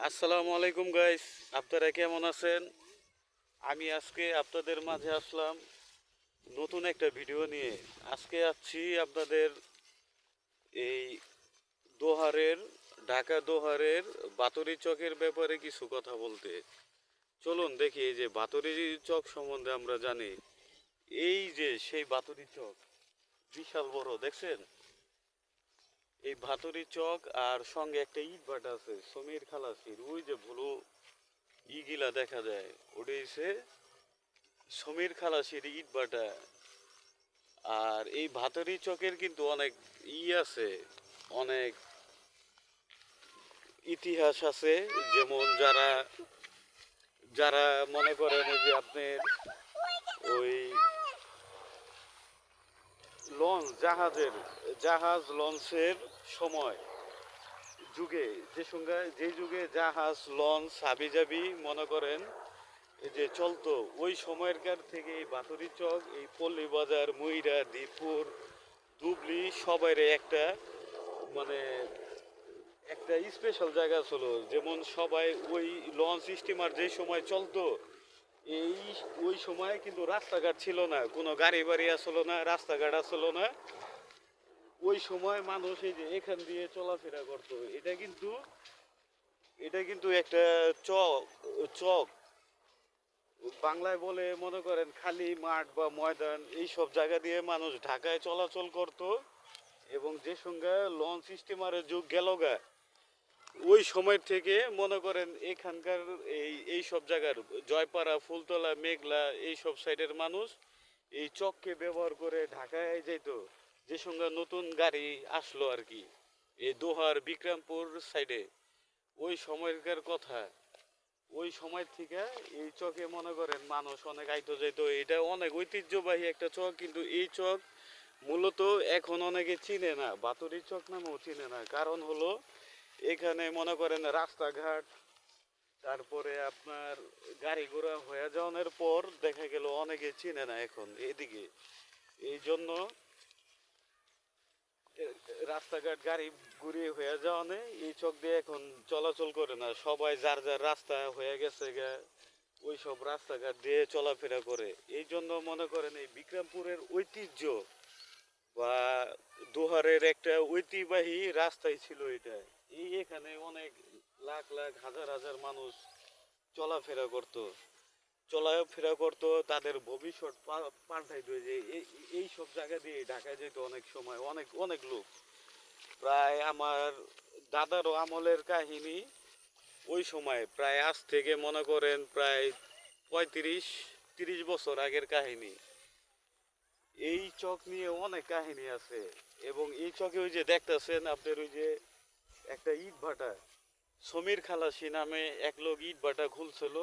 আসসালামু আলাইকুম গাইস আপনারা কেমন আছেন? আমি আজকে আপনাদের মাঝে আসলাম নতুন একটা ভিডিও নিয়ে। আজকে আসছি আপনাদের এই দোহারের, ঢাকা দোহারের বাতরি চকের ব্যাপারে কিছু কথা বলতে। চলুন দেখি এই যে বাতরি চক সম্বন্ধে আমরা জানি। এই যে সেই বাতরি চক, বিশাল বড়, দেখছেন? এই ভাতুরি চক আর সঙ্গে একটা ইট ভাটা আছে, সমীর খালাসির ওই যে ভুলো ইগিলা দেখা যায় ওটা হচ্ছে সমীর খালাসির ইট ভাটা। আর এই ভাতুরি চকের কিন্তু অনেক ই আছে, অনেক ইতিহাস আছে। যেমন যারা যারা মনে করেন যে আপনার ওই লঞ্চ, জাহাজের, জাহাজ লঞ্চের সময়, যুগে, যে সঙ্গে, যে যুগে জাহাজ লঞ্চ হাবি জাবি মনে করেন যে চলতো, ওই সময়কার থেকে এই বাতরি চক, এই পল্লী বাজার, ময়রা, দীপুর দুবলি সবাই একটা মানে একটা স্পেশাল জায়গা ছিল। যেমন সবাই ওই লঞ্চ স্টিমার যে সময় চলতো এই ওই সময় কিন্তু রাস্তাঘাট ছিল না, কোনো গাড়ি বাড়ি আসলো না, রাস্তাঘাট আসলো না। ওই সময় মানুষ এই যে এখান দিয়ে চলাফেরা করতো, এটা কিন্তু এটা কিন্তু একটা চক চক। বাংলায় বলে মনে করেন খালি মাঠ বা ময়দান, এই সব জায়গা দিয়ে মানুষ ঢাকায় চলাচল করত। এবং যে সঙ্গে লঞ্চ স্টিমারের যুগ গেল গা ওই সময় থেকে মনে করেন এখানকার এই এই সব জায়গার জয়পাড়া, ফুলতলা, মেঘলা, এই সব সাইডের মানুষ এই চককে ব্যবহার করে ঢাকায় যেত যে সঙ্গে নতুন গাড়ি আসলো আর কি, এই দোহার, বিক্রমপুর সাইডে। ওই সময়কার কথা। ওই সময় থেকে এই চকে মনে করেন মানুষ অনেক আইতো যেত এটা অনেক ঐতিহ্যবাহী একটা চক, কিন্তু এই চক মূলত এখন অনেকে চিনে না। বাতুরি চক নামেও চিনে না। কারণ হলো এখানে মনে করেন রাস্তাঘাট, তারপরে আপনার গাড়ি ঘোড়া হয়ে যাওয়ার পর দেখা গেল অনেকে চিনে না এখন এদিকে। এই জন্য রাস্তাঘাট গাড়ি ঘুরিয়ে হয়ে যাওয়ানে এই চোখ দিয়ে এখন চলাচল করে না। সবাই যার যার রাস্তা হয়ে গেছে গা, ওই সব রাস্তাঘাট দিয়ে চলাফেরা করে। এই জন্য মনে করেন এই বিক্রমপুরের ঐতিহ্য বা দোহারের একটা ঐতিহ্যবাহী রাস্তাই ছিল এটা। এই এখানে অনেক লাখ লাখ হাজার হাজার মানুষ চলাফেরা করত। চলাফেরা করতো, তাদের ভবিষ্যৎ পা- পাল্টাইতো এই যে এই সব জায়গা দিয়ে ঢাকায় যেত অনেক সময়, অনেক অনেক লোক। প্রায় আমার দাদারও আমলের কাহিনী ওই সময়, প্রায় আজ থেকে মনে করেন প্রায় পঁয়ত্রিশ, তিরিশ বছর আগের কাহিনী। এই চক নিয়ে অনেক কাহিনী আছে এবং এই চকে ওই যে দেখতেছেন আপনার ওই যে একটা ইট ভাটা। সমীর খালাসি নামে এক লোক ইট ভাটা খুলছিল।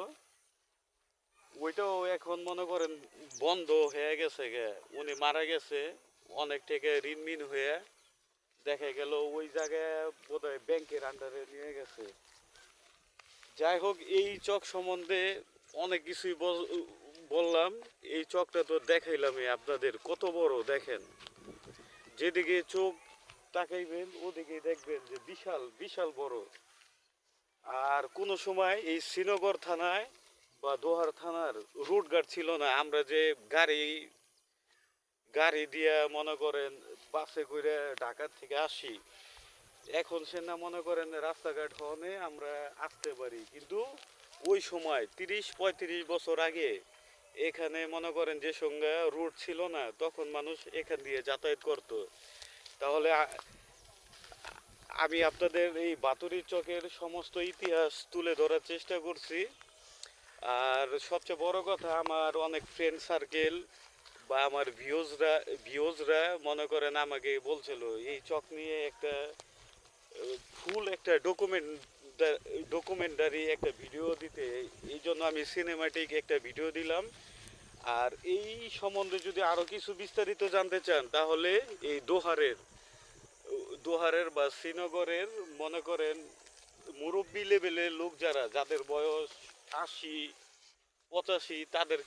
ওইটাও এখন মনে করেন বন্ধ হয়ে গেছে গে। উনি মারা গেছে, অনেক থেকে ঋণমিন হয়ে দেখা গেল ওই জায়গায় বোধহয় ব্যাংকের আন্ডারে নিয়ে গেছে। যাই হোক, এই চক সম্বন্ধে অনেক কিছুই বল- বললাম। এই চকটা তো দেখাইলামই আপনাদের, কত বড় দেখেন। যেদিকে চোখ তাকাইবেন, ওদিকে দেখবেন যে বিশাল বিশাল বড়। আর কোনো সময় এই শ্রীনগর থানায় বা দোহার থানার রুট গার্ড ছিল না, আমরা যে গাড়ি গাড়ি দিয়া মনে করেন বাসে করে ঢাকার থেকে আসি, এখন সে না মনে করেন রাস্তাঘাট হনে আমরা আসতে পারি। কিন্তু ওই সময় তিরিশ, পঁয়ত্রিশ বছর আগে এখানে মনে করেন যে সঙ্গে রুট ছিল না, তখন মানুষ এখান দিয়ে যাতায়াত করতো। তাহলে আমি আপনাদের এই বাতুরি চকের সমস্ত ইতিহাস তুলে ধরার চেষ্টা করছি। আর সবচেয়ে বড় কথা, আমার অনেক ফ্রেন্ড সার্কেল বা আমার ভিউজরা ভিউজরা মনে করেন আমাকে বলছিল, এই চক নিয়ে একটা, ফুল একটা ডকুমেন্ট ডকুমেন্টারি একটা ভিডিও দিতে। এই জন্য আমি সিনেমাটিক একটা ভিডিও দিলাম। আর এই সম্বন্ধে যদি আরও কিছু বিস্তারিত জানতে চান, তাহলে এই দোহারের দোহারের বা শ্রীনগরের মনে করেন মুরব্বী লেভেলের লোক যারা, যাদের বয়স আশি, পঁচাশি, তাদের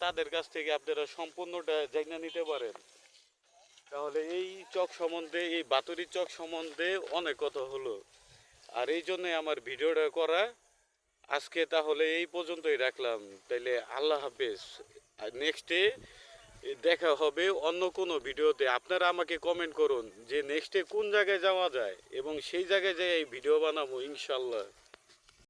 তাদের কাছ থেকে আপনারা সম্পূর্ণটা জানা নিতে পারেন। তাহলে এই চক সম্বন্ধে, এই বাতরি চক সম্বন্ধে অনেক কথা হলো। আর এই জন্যে আমার ভিডিওটা করা। আজকে তাহলে এই পর্যন্তই রাখলাম। তাইলে আল্লাহ হাফেজ। আর নেক্সটে দেখা হবে অন্য কোনো ভিডিওতে। আপনারা আমাকে কমেন্ট করুন যে নেক্সটে কোন জায়গায় যাওয়া যায় এবং সেই জায়গায় যেয়ে এই ভিডিও বানাবো, ইনশাল্লাহ।